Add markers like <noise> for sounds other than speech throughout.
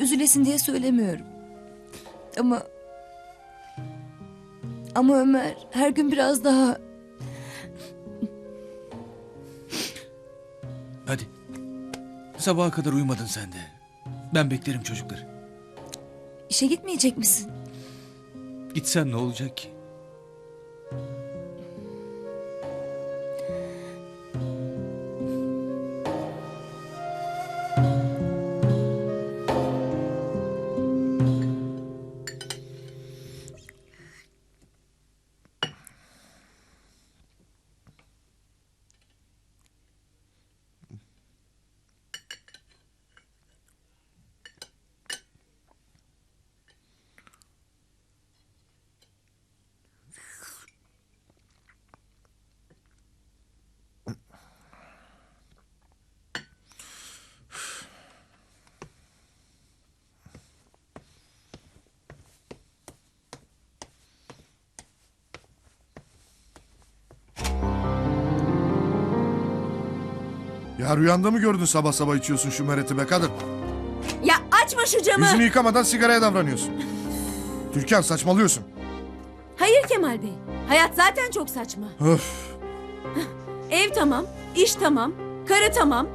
Üzülesin diye söylemiyorum. Ama... Ama Ömer her gün biraz daha... Hadi. Sabaha kadar uyumadın sen de. Ben beklerim çocukları. işe gitmeyecek misin? Gitsen ne olacak ki? Ya rüyanda mı gördün sabah sabah içiyorsun şu mereti be kadın? Ya açma şu camı. Yüzünü yıkamadan sigaraya davranıyorsun. Türkan saçmalıyorsun. Hayır Kemal Bey. Hayat zaten çok saçma. Öf. Ev tamam, iş tamam, karı tamam,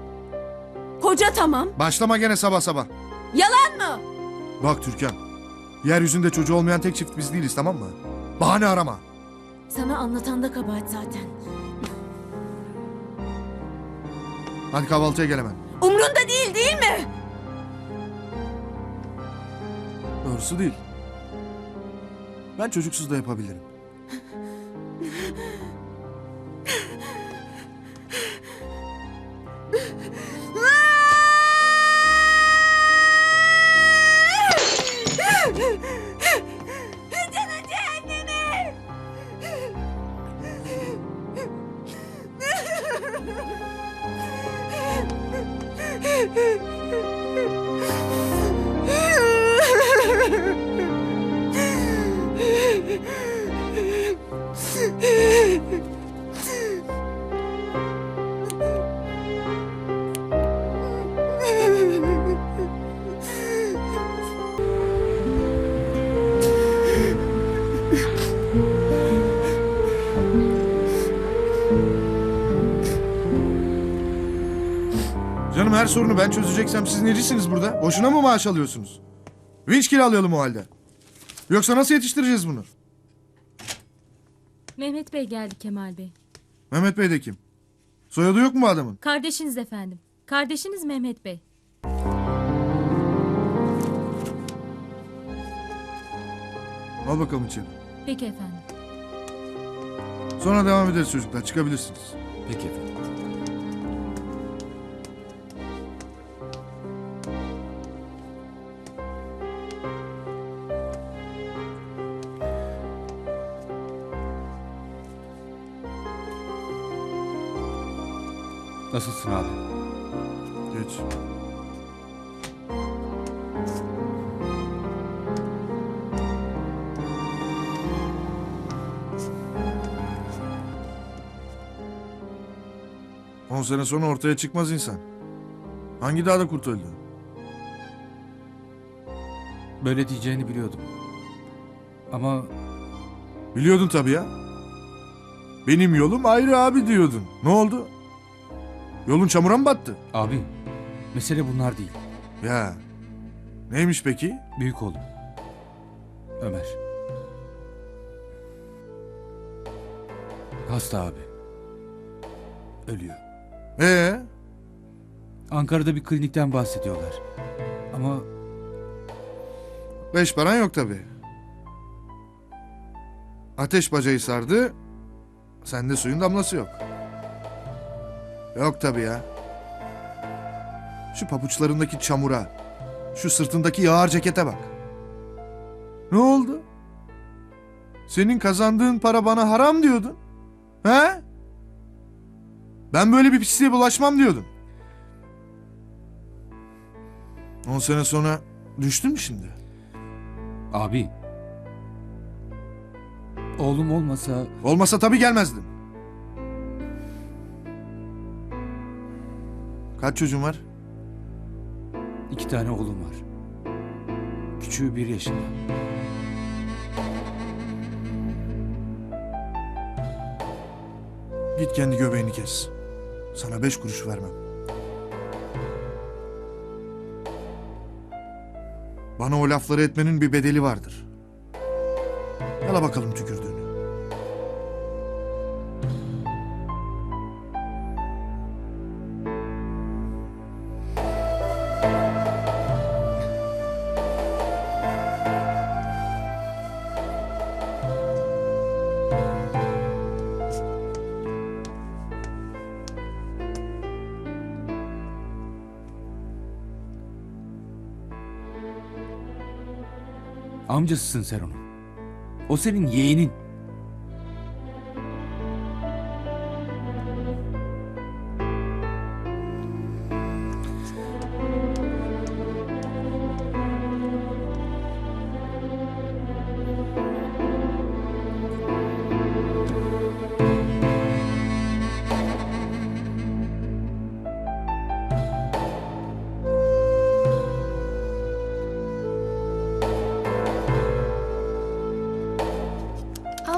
koca tamam. Başlama gene sabah sabah. Yalan mı? Bak Türkan. Yeryüzünde çocuğu olmayan tek çift biz değiliz tamam mı? Bahane arama. Sana anlatan da kabahat zaten. Hadi kahvaltıya gel hemen. Umrunda değil değil mi? Doğrusu değil. Ben çocuksuz da yapabilirim. Canım her sorunu ben çözeceksem siz necisiniz burada? Boşuna mı maaş alıyorsunuz? Vinç kiralayalım o halde. Yoksa nasıl yetiştireceğiz bunu? Mehmet Bey geldi Kemal Bey. Mehmet Bey de kim? Soyadı yok mu bu adamın? Kardeşiniz efendim. Kardeşiniz Mehmet Bey. Al bakalım içeri. Peki efendim. Sonra devam ederiz çocuklar. Çıkabilirsiniz. Peki efendim. Nasılsın abi? Geç. On sene sonra ortaya çıkmaz insan. Hangi dağda kurt öldü? Böyle diyeceğini biliyordum. Ama Biliyordun tabii ya. Benim yolum ayrı abi diyordun. Ne oldu? Yolun çamura mı battı? abi mesele bunlar değil. Ya. Neymiş peki? Büyük oğlum. Ömer. Hasta abi. Ölüyor. Ee, Ankara'da bir klinikten bahsediyorlar. Ama beş paran yok tabii. Ateş bacayı sardı. Sende suyun damlası yok. Yok tabii ya. Şu pabuçlarındaki çamura, şu sırtındaki yağar cekete bak. Ne oldu? Senin kazandığın para bana haram diyordun. He? Ben böyle bir pisliğe bulaşmam diyordun. On sene sonra düştün mü şimdi? abi oğlum olmasa Olmasa tabii gelmezdin. Kaç çocuğun var? İki tane oğlum var. Küçüğü bir yaşında. Git kendi göbeğini kes. Sana beş kuruş vermem. Bana o lafları etmenin bir bedeli vardır. Yala bakalım tükürdüğünü. Amcasısın sen onun. O senin yeğenin.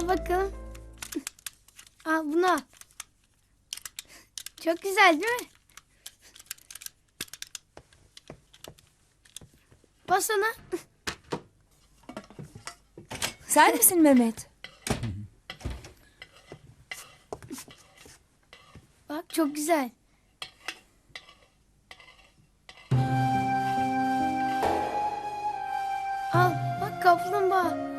Al bakalım. Al bunu al. Çok güzel değil mi? Bas ona. Sen misin Mehmet? Bak çok güzel. Al bak kaplumbağa.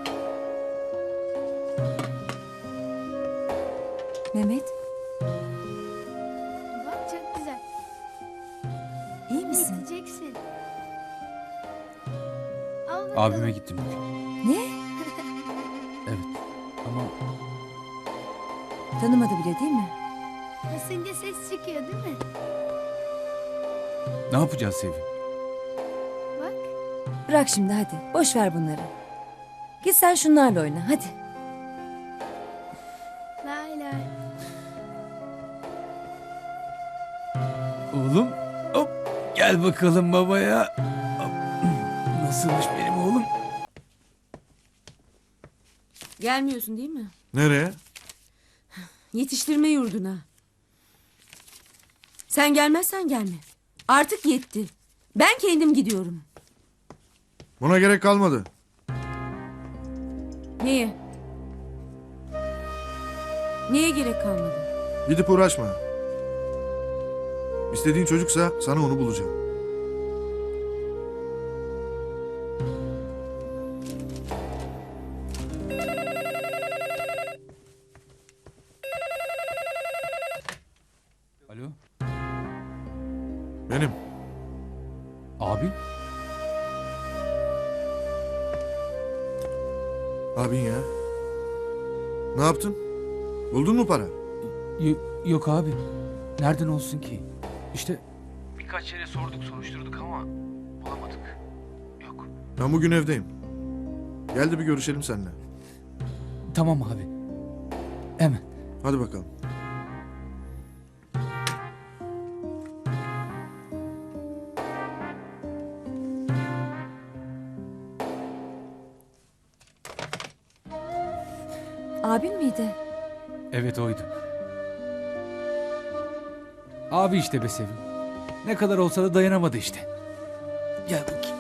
Abime gittim bugün. Ne? Evet. Ama Tanımadı bile değil mi? Basınca ses çıkıyor değil mi? ne yapacağız Sevim? Bak. Bırak şimdi hadi. Boş ver bunları. Git sen şunlarla oyna hadi. Lay lay. Oğlum hop gel bakalım babaya. Hop. Nasılmış benim oğlum? Gelmiyorsun değil mi? Nereye? Yetiştirme yurduna. Sen gelmezsen gelme. Artık yetti. Ben kendim gidiyorum. Buna gerek kalmadı. Neye? Neye gerek kalmadı? Gidip uğraşma. İstediğin çocuksa sana onu bulacağım. Alo Benim. abi? Abin ya. Ne yaptın? Buldun mu para? Y- yok abi. Nereden olsun ki? İşte birkaç yere sorduk soruşturduk ama bulamadık. Yok. Ben bugün evdeyim. Gel de bir görüşelim seninle. Tamam abi. Hemen. Hadi bakalım. Oydu. Abi işte be Sevim. Ne kadar olsa da dayanamadı işte. Gel bakayım.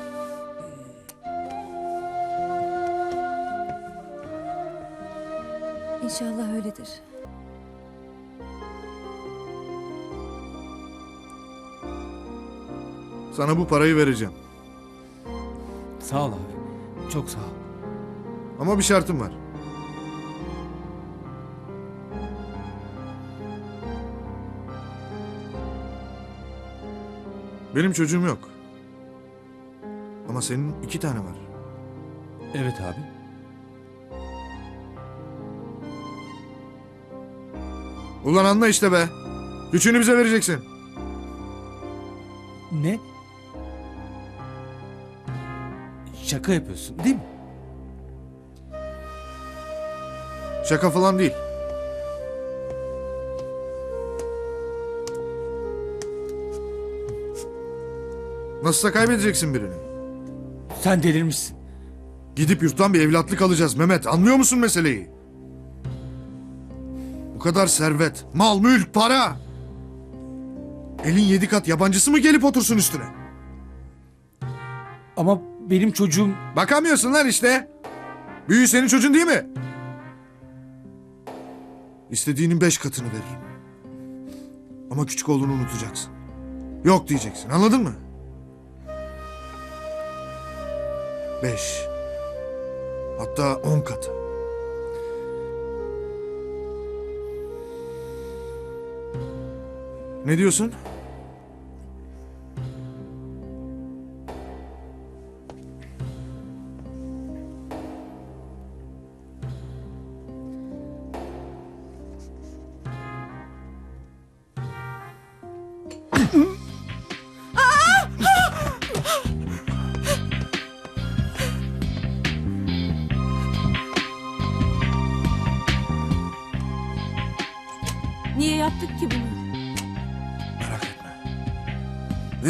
İnşallah öyledir. Sana bu parayı vereceğim. Sağ ol abi. Çok sağ ol. Ama bir şartım var. Benim çocuğum yok. Ama senin iki tane var. Evet abi. Ulan anla işte be. Üçünü bize vereceksin. Ne? Şaka yapıyorsun değil mi? Şaka falan değil. Nasılsa kaybedeceksin birini. Sen delirmişsin. Gidip yurttan bir evlatlık alacağız Mehmet. Anlıyor musun meseleyi? Bu kadar servet, mal, mülk, para. Elin yedi kat yabancısı mı gelip otursun üstüne? Ama benim çocuğum... Bakamıyorsun lan işte. Büyü senin çocuğun değil mi? İstediğinin beş katını veririm. Ama küçük oğlunu unutacaksın. Yok diyeceksin anladın mı? Beş. Hatta on katı. Ne diyorsun? <laughs>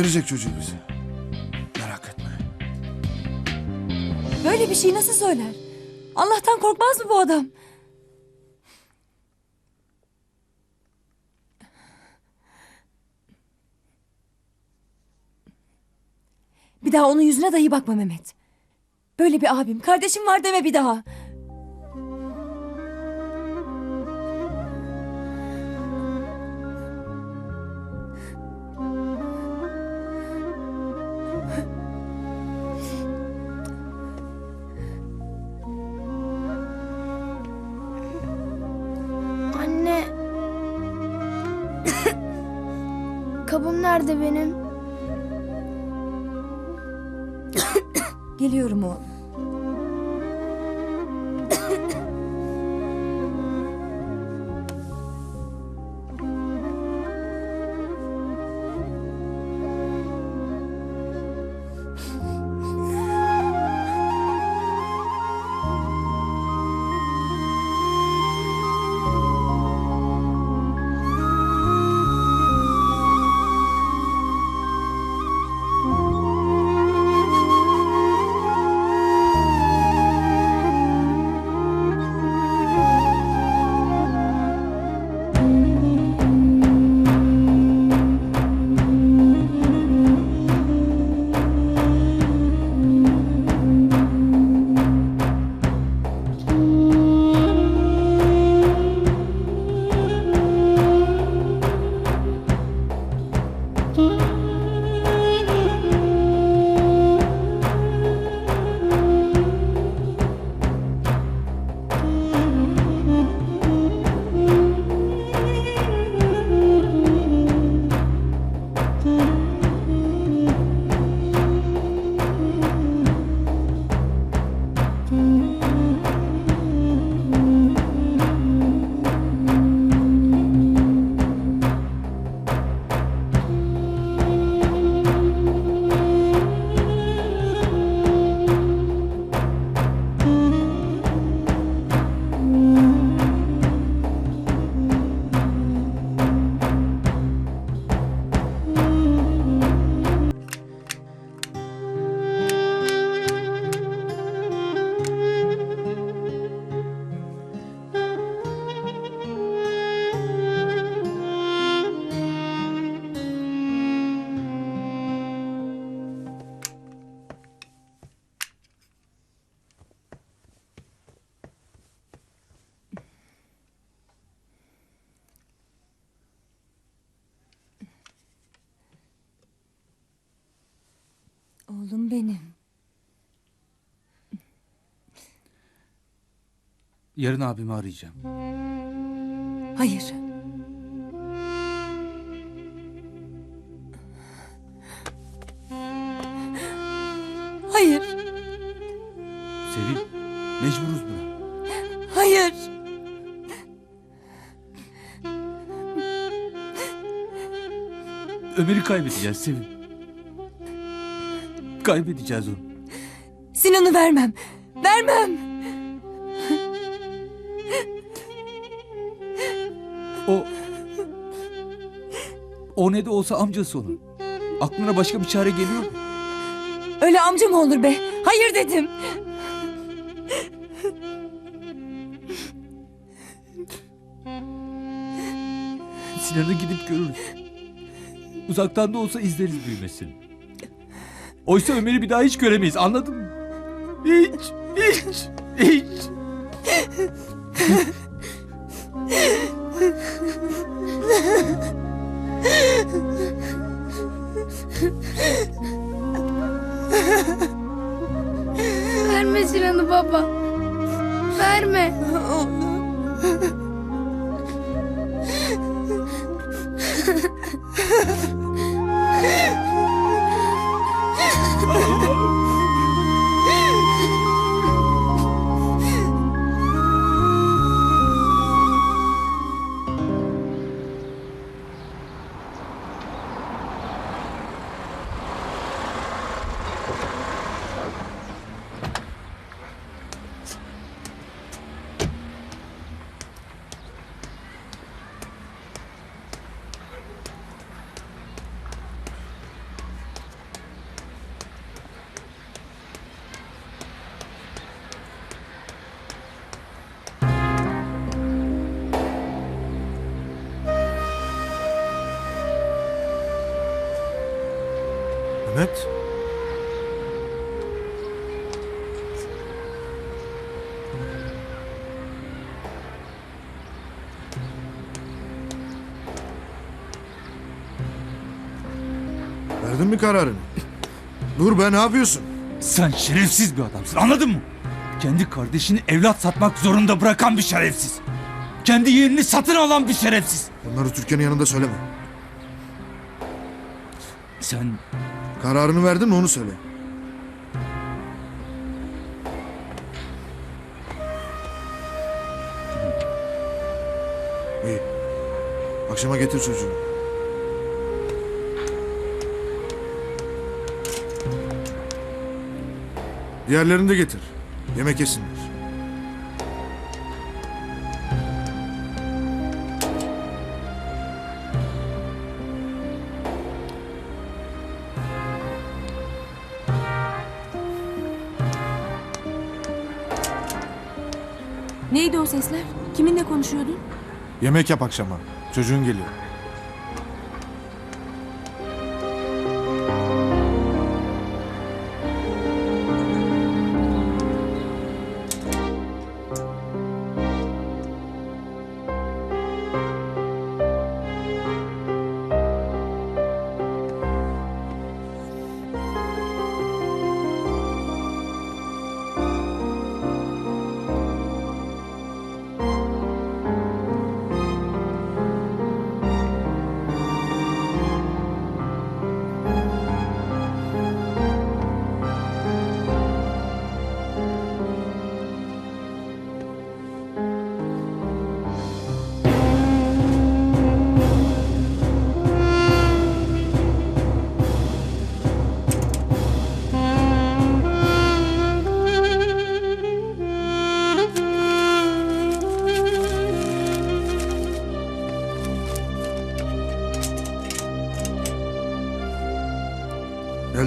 Verecek çocuğu bize. Merak etme. Böyle bir şey nasıl söyler? Allah'tan korkmaz mı bu adam? Bir daha onun yüzüne dahi bakma Mehmet. Böyle bir abim, kardeşim var deme bir daha. Nerede benim? Geliyorum oğlum. Benim. Yarın abimi arayacağım. Hayır. Hayır, Sevil, mecburuz buna. hayır. Ömer'i kaybedeceğiz Sevil. Kaybedeceğiz onu. Sinan'ı vermem. Vermem. O... O ne de olsa amcası onun. Aklına başka bir çare geliyor mu? Öyle amca mı olur be? Hayır dedim. Sinan'ı gidip görürüz. Uzaktan da olsa izleriz büyümesini. Oysa Ömer'i bir daha hiç göremeyiz anladın mı? Hiç, hiç, hiç. Verme Sinan'ı baba. Verme. <laughs> Mehmet. Verdin mi kararını? Dur be ne yapıyorsun? Sen şerefsiz bir adamsın anladın mı? Kendi kardeşini evlat satmak zorunda bırakan bir şerefsiz. Kendi yerini satın alan bir şerefsiz. Bunları Türkiye'nin yanında söyleme. Sen Kararını verdin mi onu söyle. İyi. Akşama getir çocuğu. Diğerlerini de getir. Yemek yesinler. Neydi o sesler? Kiminle konuşuyordun? Yemek yap akşama. Çocuğun geliyor.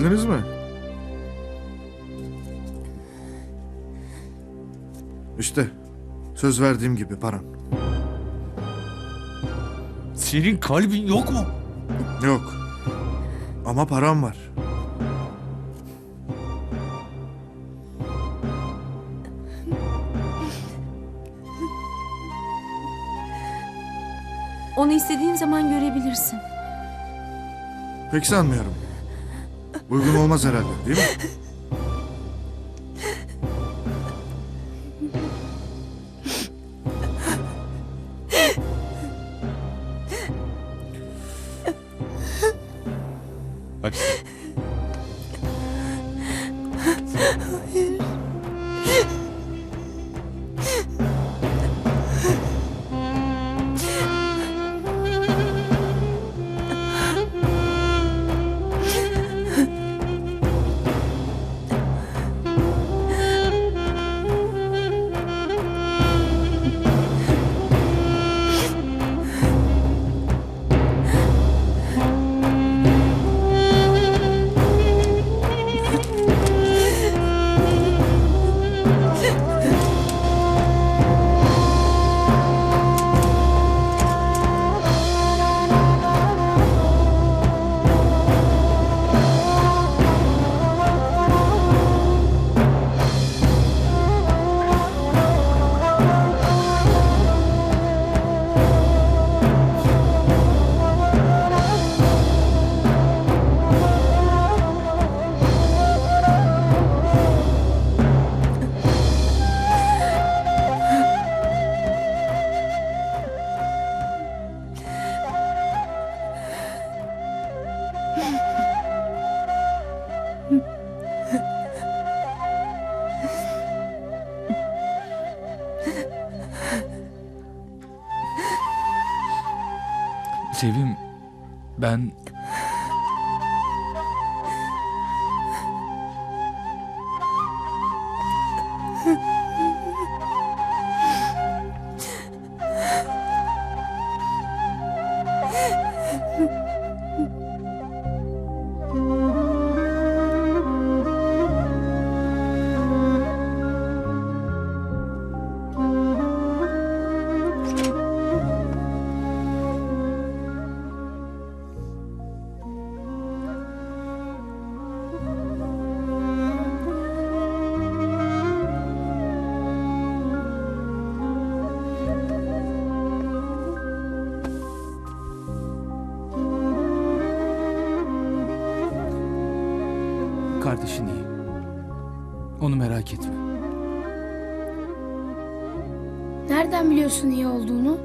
Geldiniz mi? İşte söz verdiğim gibi paran. senin kalbin yok mu? Yok. Ama param var. Onu istediğin zaman görebilirsin. Pek sanmıyorum. Uygun olmaz herhalde değil mi? <laughs> biliyorsun iyi olduğunu?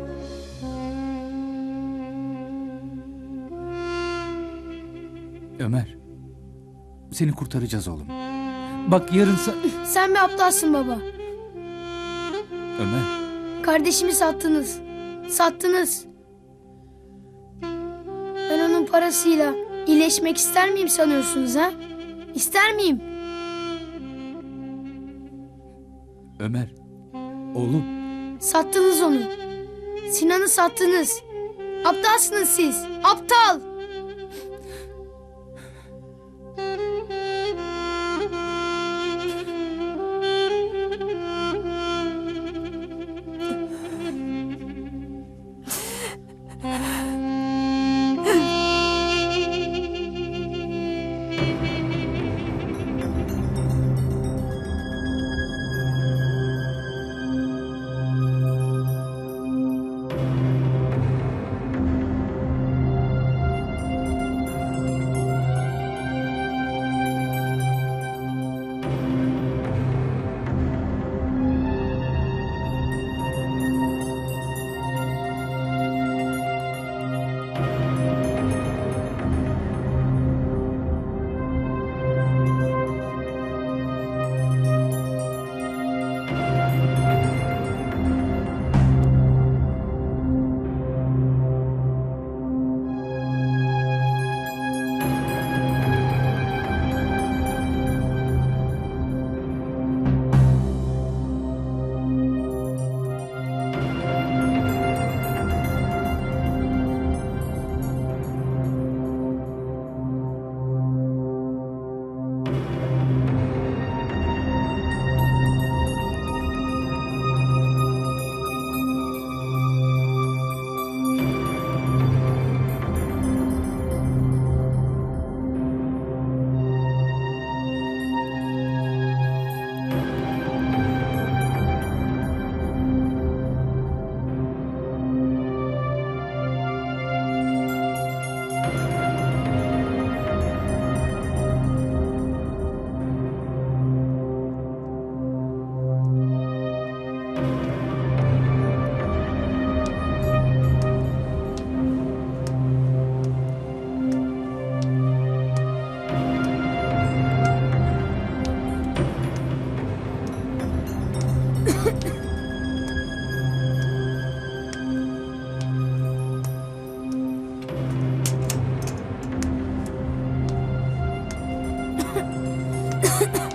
Ömer, seni kurtaracağız oğlum. Bak yarın sa- Sen bir aptalsın baba. Ömer, Kardeşimi sattınız. Sattınız. Ben onun parasıyla iyileşmek ister miyim sanıyorsunuz ha? İster miyim? Ömer. Oğlum, Sattınız onu. Sinan'ı sattınız. Aptalsınız siz. Aptal. Ha ha ha!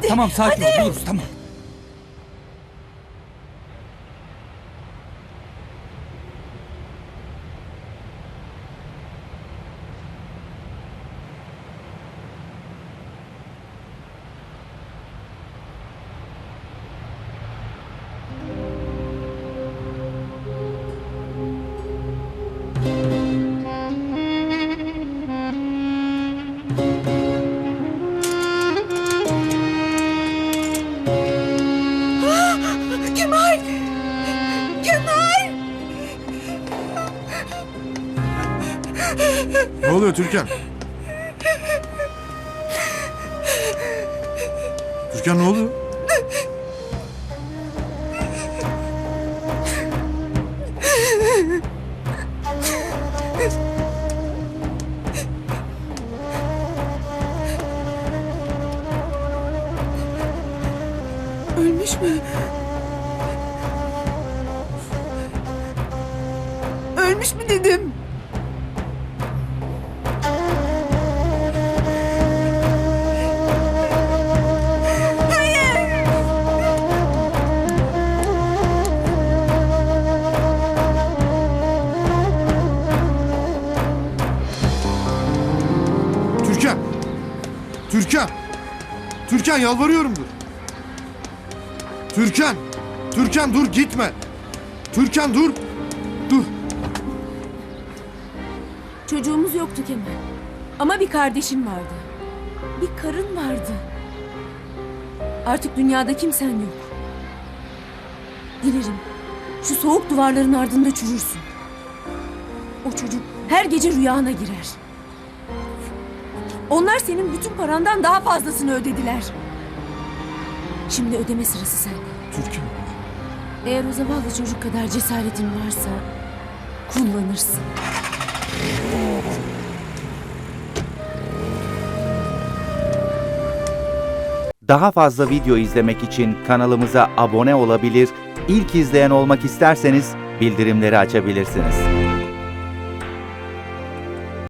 Hadi. Tamam sakin ol. Buluruz tamam. Ne oluyor Türkan? Türkan ne oluyor? Yalvarıyorum dur. Türkan! Türkan dur gitme. Türkan dur. Dur. Çocuğumuz yoktu Kemal. Ama bir kardeşin vardı. Bir karın vardı. Artık dünyada kimsen yok. Dilerim şu soğuk duvarların ardında çürürsün. O çocuk her gece rüyana girer. Onlar senin bütün parandan daha fazlasını ödediler. Şimdi ödeme sırası sende. Türkan. Eğer o zavallı çocuk kadar cesaretin varsa kullanırsın. Daha fazla video izlemek için kanalımıza abone olabilir, ilk izleyen olmak isterseniz bildirimleri açabilirsiniz.